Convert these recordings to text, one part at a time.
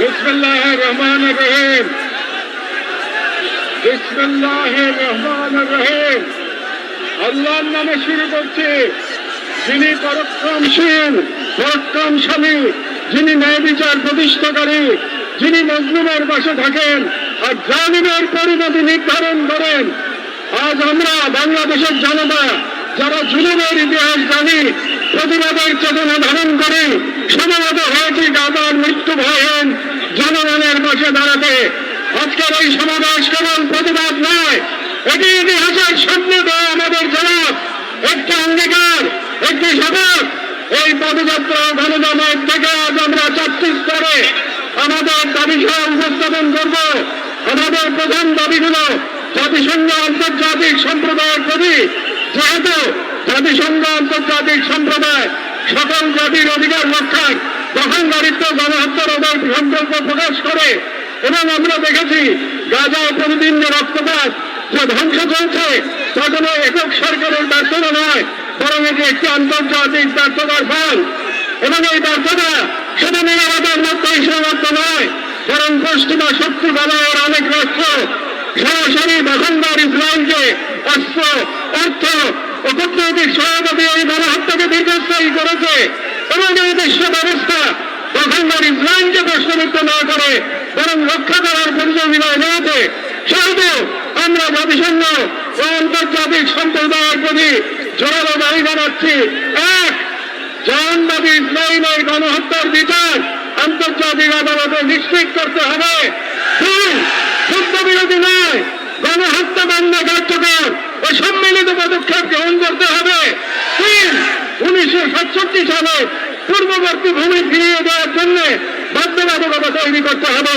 বিসমিল্লাহ রহমান রহিম। বিসমিল্লাহ রহমান রহিম। আল্লাহর নামে শুরু করছি, যিনি পরক্রমশীল, পরাক্রমশালী, যিনি ন্যায় বিচার প্রতিষ্ঠাকারী, যিনি মজলুমের পাশে থাকেন আর জালিমের পরিণতি নির্ধারণ করেন। আজ আমরা বাংলাদেশের জনতা, যারা জুলুমের ইতিহাস জানি প্রতিবাদের চেতনা ধারণ করে সমাগত হয়েছি গাজার মৃত্যু ভয়হীন জনগণের পাশে দাঁড়াতে। আজকের এই সমাবেশ কেবল প্রতিবাদ নয়, এটি ইতিহাসের সামনে দেওয়া আমাদের জবাব। একটি অঙ্গীকার, একটি শপথ, এই পদযাত্রা গণজমায়েত থেকে আজ আমরা স্তরে আমাদের দাবি সহ উপস্থাপন করব। আমাদের প্রধান দাবিগুলো জাতিসংঘ আন্তর্জাতিক সম্প্রদায়ের প্রতি যেহেতু জাতিসংঘ, আন্তর্জাতিক সম্প্রদায়, সকল জাতির অধিকার রক্ষার দখলদারিত্ব গণহত্যা রোধের সংকল্প প্রকাশ করে। এবং আমরা দেখেছি গাজায় প্রতিদিন যে রক্তপাত যে ধ্বংস চলছে তা কোনো একক সরকারের ব্যর্থতা নয়, বরং এটি একটি আন্তর্জাতিক ব্যর্থতার ফল। এবং এই ব্যর্থতা শুধু নিরাপত্তার মধ্যেই সীমাবদ্ধ নয়, বরং পশ্চিমা শক্তি বলয়ের অনেক রাষ্ট্র সরাসরি দখলদার ইসরায়েলকে অস্ত্র, অর্থ ও কূটনৈতিক সহায়তা দিয়ে এই গণহত্যাকে দীর্ঘস্থায়ী করেছে। এবং এই বিশ্ব ব্যবস্থা দখলদার ইসরায়েলকে প্রশ্নমুক্ত না করে, বরং রক্ষা করার পরিযোগিতায় নিয়েছে সেহেতু আমরা জাতিসংঘ ও আন্তর্জাতিক সম্প্রদায়ের প্রতি জোরালো দাবি জানাচ্ছি। এক জাহানবাদী ইসরায়েলের গণহত্যার বিচার আন্তর্জাতিক আদালতে নিশ্চিত করতে হবে। দুই বন্ধ কার্যকর ও সম্মিলিত পদক্ষেপ গ্রহণ করতে হবে। উনিশশো সাতষট্টি সালে পূর্ববর্তী ভূমি ফিরিয়ে দেওয়ার জন্য বাধ্যবাধকতা তৈরি করতে হবে।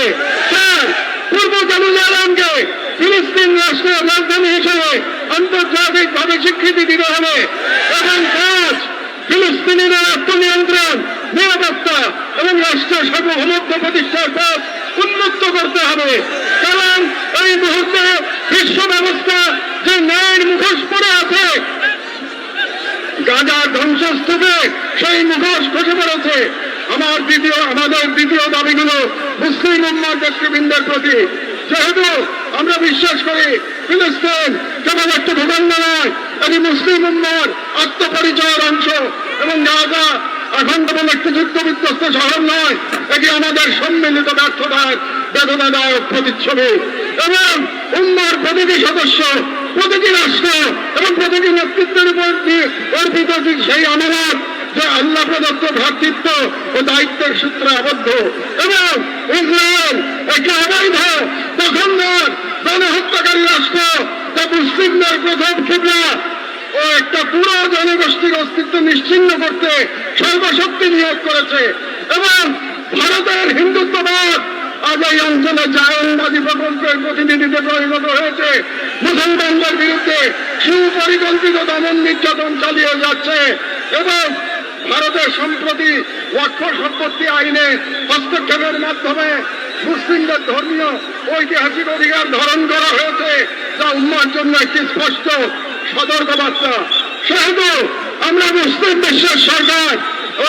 চার পূর্ব জেরুজালেমকে ফিলিস্তিন রাষ্ট্রের রাজধানী হিসেবে আন্তর্জাতিক ভাবে স্বীকৃতি দিতে হবে এবং পাঁচ, ফিলিস্তিনিদের আত্মনিয়ন্ত্রণ, নিরাপত্তা এবং রাষ্ট্রের সার্বভৌমত্ব প্রতিষ্ঠার পথ উন্মুক্ত করতে হবে। কারণ এই মুহূর্তে বিশ্ব ব্যবস্থা যে ন্যায়ের মুখোশ পড়ে আছে গাজার ধ্বংসস্তূপে সেই মুখোশ খসে পড়েছে। আমার দ্বিতীয়, আমাদের দ্বিতীয় দাবিগুলো মুসলিম উম্মার নেতৃবৃন্দের প্রতি। যেহেতু আমরা বিশ্বাস করি ফিলিস্তিন কেবল একটা ভূখণ্ড নয়, এটি মুসলিম উম্মার আত্মপরিচয়ের অংশ এবং গাজা এখন কেবল একটি যুদ্ধ বিধ্বস্ত শহর নয়, এটি আমাদের সম্মিলিত ব্যর্থতার, বেদনাদায়ক প্রতিচ্ছবি। এবং উম্মার প্রতিটি সদস্য, প্রতিটি রাষ্ট্র এবং প্রতিটি নেতৃত্বের উপর অর্পিত সেই আমানত যে আল্লাহ প্রদত্ত ভ্রাতৃত্ব ও দায়িত্বের সূত্রে আবদ্ধ। এবং ইসরায়েল একটি অবৈধ দখলদার গণহত্যাকারী রাষ্ট্র, যা মুসলিমদের প্রথম ক্ষুদ্রা ও একটা পুরো জনগোষ্ঠীর অস্তিত্ব নিশ্চিন্ন করতে সর্বশক্তি নিয়োগ করেছে। এবং ভারতের হিন্দুত্ববাদ আজ এই অঞ্চলে জায়নবাদী প্রকল্পের প্রতিনিধিতে পরিণত হয়েছে। মুসলমানদের বিরুদ্ধে সুপরিকল্পিত দমন নির্যাতন চালিয়ে যাচ্ছে এবং ভারতের সম্প্রতি ওয়াক্ফ সম্পত্তি আইনে হস্তক্ষেপের মাধ্যমে মুসলিমদের ধর্মীয় ঐতিহাসিক অধিকার ধারণ করা হয়েছে, যা উম্মার জন্য একটি স্পষ্ট সতর্কবার্তা সেহেতু আমরা মুসলিম বিশ্বের সরকার ও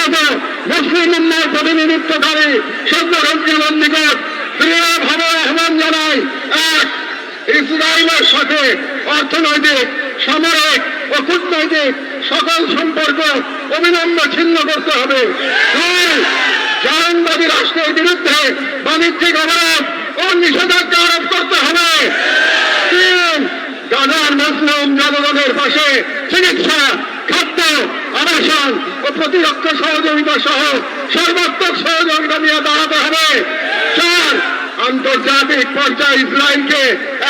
মতো মুসলিম উম্মার প্রতিনিধিত্বকারী সর্বরঞ্জীবন নিকট দৃঢ়ভাবে আহ্বান জানাই এক ইসরায়েলের সাথে অর্থনৈতিক, সামরিক ও কূটনৈতিক সকল সম্পর্ক অবিলম্বে ছিন্ন করতে হবে। দুই জাহানবাদী রাষ্ট্রের বিরুদ্ধে বাণিজ্যিক অবরোধ ও নিষেধাজ্ঞা আরোপ করতে হবে। তিন গাজার মুসলিম জনগণের পাশে চিকিৎসা খাদ্য আবাসন ও প্রতিরক্ষা সহযোগিতা সহ সর্বাত্মক সহযোগিতা নিয়ে দাঁড়াতে হবে। চার আন্তর্জাতিক পর্যায়ে ইসরায়েলকে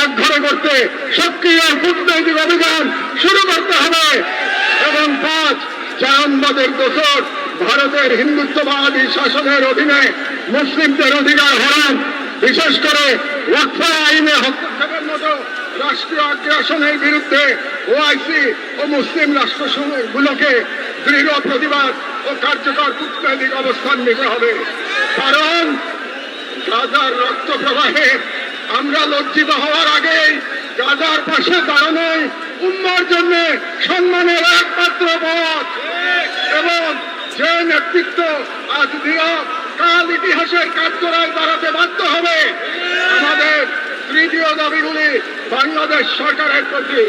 এক ঘরে করতে সক্রিয় কূটনৈতিক অভিযান শুরু করতে হবে। এবং পাঁচ জাহানবাদের দোষর ভারতের হিন্দুত্ববাদী শাসনের অধীনে মুসলিমদের অধিকার হরণ বিশেষ করে ওয়াকফা আইনে হস্তক্ষেপের মতো রাষ্ট্রীয় আগ্রাসনের বিরুদ্ধে ওআইসি ও মুসলিম রাষ্ট্রগুলোকে দৃঢ় প্রতিবাদ ও কার্যকর কূটনৈতিক অবস্থান নিতে হবে। কারণ গাজার রক্ত প্রবাহে আমরা লজ্জিত হওয়ার আগেই গাজার পাশে দাঁড়ানোই উম্মার জন্য সম্মানের একমাত্র পথ। এবং যে নেতৃত্ব আজ দৃঢ় কাল ইতিহাসের কাঠগড়ায় দাঁড়াতে বাধ্য হবে, আমাদের তৃতীয় দাবিগুলি বাংলাদেশ সরকারের প্রতি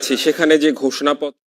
সেখানে যে ঘোষণাপত্র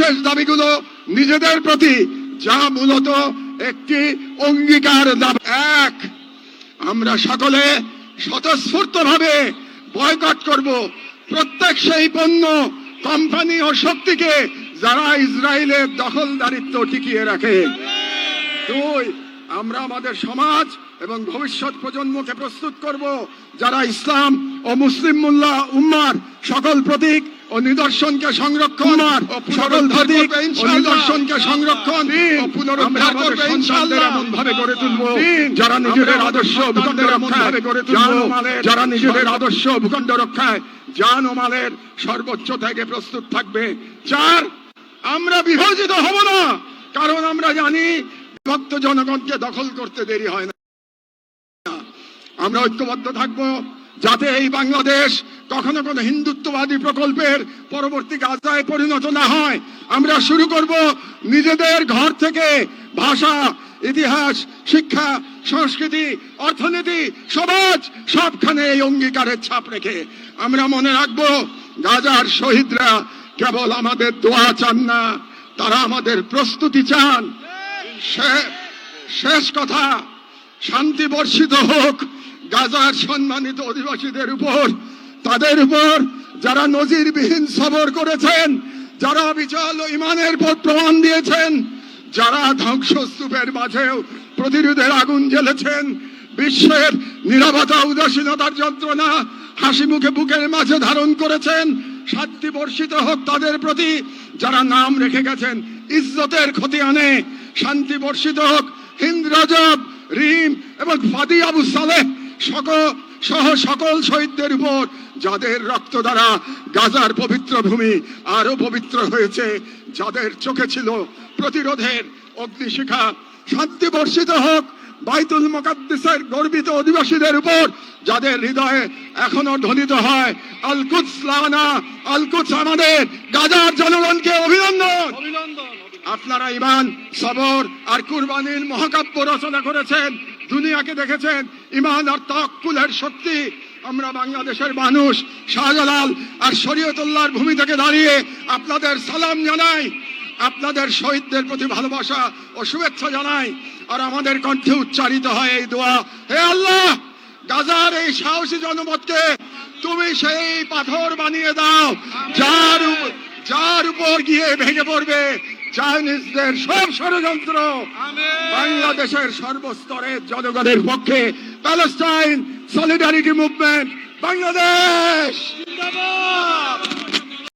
শেষ দাবিগুলো নিজেদের প্রতি, যা মূলত একটি অঙ্গীকার দাবি। এক, আমরা সকলে স্বতঃস্ফূর্ত ভাবে বয়কট করব। প্রত্যেক সেই পণ্য, কোম্পানি ও শক্তিকে যারা ইসরায়েলের দখলদারিত্ব টিকিয়ে রাখে। দুই, আমরা আমাদের সমাজ এবং ভবিষ্যৎ প্রজন্মকে প্রস্তুত করব, যারা ইসলাম ও মুসলিম মুল্লা উম্মার সকল প্রতীক ও নিদর্শনকে সংরক্ষণ ও নিদর্শনকে সংরক্ষণ ও পুনরুদ্ধার করবে ইনশাআল্লাহ। এমন ভাবে গড়ে তুলব। যারা নিজেদের আদর্শ ভূখণ্ড রক্ষায় যারা নিজেদের আদর্শ ভূখণ্ড রক্ষায় জান ও মালের সর্বোচ্চ থেকে প্রস্তুত থাকবে। চার আমরা বিভাজিত হব না কারণ আমরা জানি ভক্ত জনগণকে দখল করতে দেরি হয় না। আমরা ঐক্যবদ্ধ থাকব। যাতে এই বাংলাদেশ কখনো কোনো হিন্দুত্ববাদী প্রকল্পের পরবর্তী গাজায় পরিণত না হয়। আমরা শুরু করব নিজেদের ঘর থেকে। ভাষা ইতিহাস শিক্ষা সংস্কৃতি অর্থনীতি সমাজ সবখানে এই অঙ্গীকারের ছাপ রেখে আমরা মনে রাখব গাজার শহীদরা কেবল আমাদের দোয়া চান না তারা আমাদের প্রস্তুতি চান। শেষ কথা শান্তি বর্ষিত হোক। গাজার সম্মানিত অধিবাসীদের উপর, তাদের উপর যারা নজিরবিহীন সবর করেছেন, যারা বিচল ইমানের পর প্রমাণ দিয়েছেন, যারা ধ্বংসস্তূপের মাঝেও প্রতিরোধের আগুন জ্বেলেছেন, বিশ্বের নিরাপত্তা উদাসীনতার যন্ত্রণা হাসি মুখে বুকের মাঝে ধারণ করেছেন শান্তি বর্ষিত হোক তাদের প্রতি, যারা নাম রেখে গেছেন, ইজ্জতের ক্ষতি আনে, শান্তি বর্ষিত হোক, হিন্দ রাজব, রিম এবং ফাদি আবু সালেহ সকল সহ সকল শহীদদের উপর যাদের রক্ত দ্বারা গাজার পবিত্র ভূমি আরও পবিত্র হয়েছে যাদের চোখে ছিল প্রতিরোধের অগ্নিশিখা শান্তি বর্ষিত হোক বাইতুল মোকাদ্দেসের গর্বিত অধিবাসীদের উপর যাদের হৃদয়ে এখনও ধ্বনিত হয় আলকুৎস লানা আলকুৎস আমাদের গাজার জনগণকে অভিনন্দন। আপনারা ইমান সবর আর কুরবানির মহাকাব্য রচনা করেছেন। দুনিয়াকে দেখেছেন ইমান আর তাকুলের শক্তি। আমরা বাংলাদেশের মানুষ, শাহজালাল আর শরীয়তুল্লাহর ভূমি থেকে দাঁড়িয়ে আপনাদের সালাম জানাই, আপনাদের শহীদদের প্রতি ভালোবাসা ও শুভেচ্ছা জানাই, আর আমাদের কণ্ঠে উচ্চারিত হয় এই দোয়া। হে আল্লাহ, গাজার এই সাহসী জনপদকে তুমি সেই পাথর বানিয়ে দাও, যার যার উপর গিয়ে ভেঙে পড়বে। চাইনিজদের সব ষড়যন্ত্র বাংলাদেশের সর্বস্তরের জনগণের পক্ষে প্যালেস্টাইন সলিডারিটি মুভমেন্ট বাংলাদেশ।